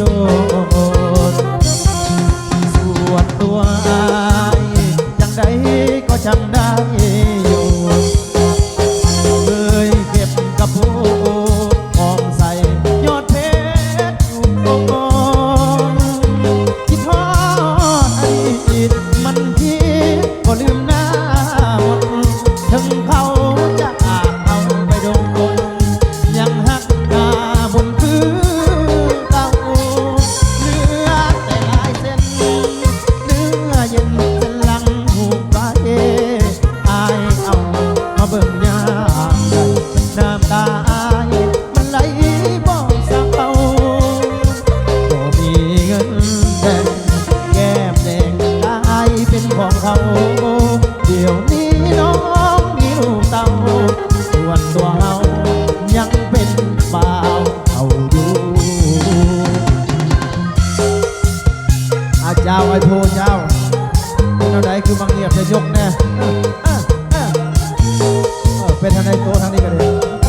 โดดส่วนตัวอายจังไดก็จังได้ เดี๋ยวนี้น้องนิ้วเต่าส่วนตัวเรายังเป็นบ่าวเอาอยู่อาเจ้าไอ้โพเจ้าเป็นอะไรคือบางเงียบจะยกแน่เป็นทางใดโตทางนี้กันเลย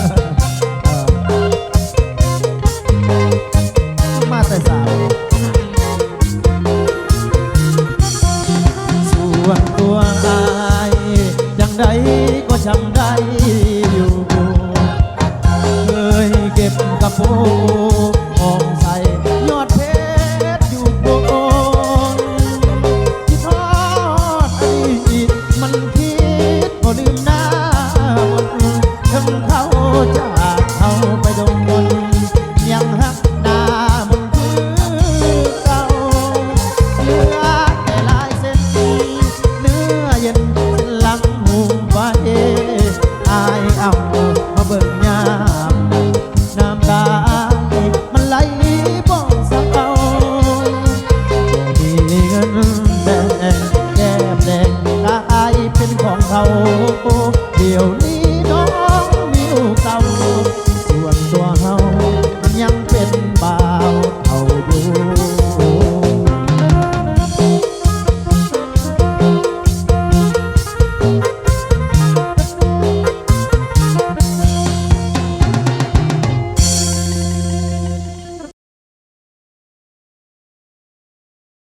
วงตัวตายอย่งใดก็ช่างได้อยู่เคยเก็บกระโปง